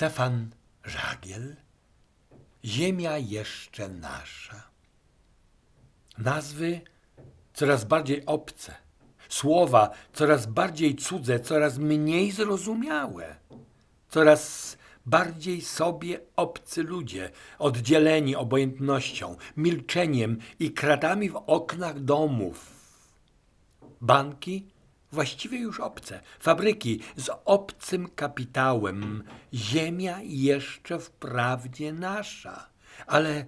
Stefan Żagiel, Ziemia jeszcze nasza. Nazwy coraz bardziej obce, słowa coraz bardziej cudze, coraz mniej zrozumiałe, coraz bardziej sobie obcy ludzie, oddzieleni obojętnością, milczeniem i kratami w oknach domów. Banki właściwie już obce, fabryki z obcym kapitałem, ziemia jeszcze wprawdzie nasza, ale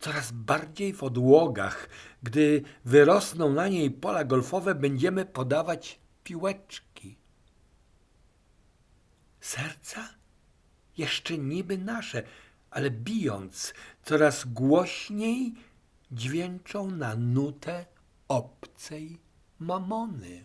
coraz bardziej w odłogach, gdy wyrosną na niej pola golfowe, będziemy podawać piłeczki. Serca? Jeszcze niby nasze, ale bijąc coraz głośniej dźwięczą na nutę obcej mamony.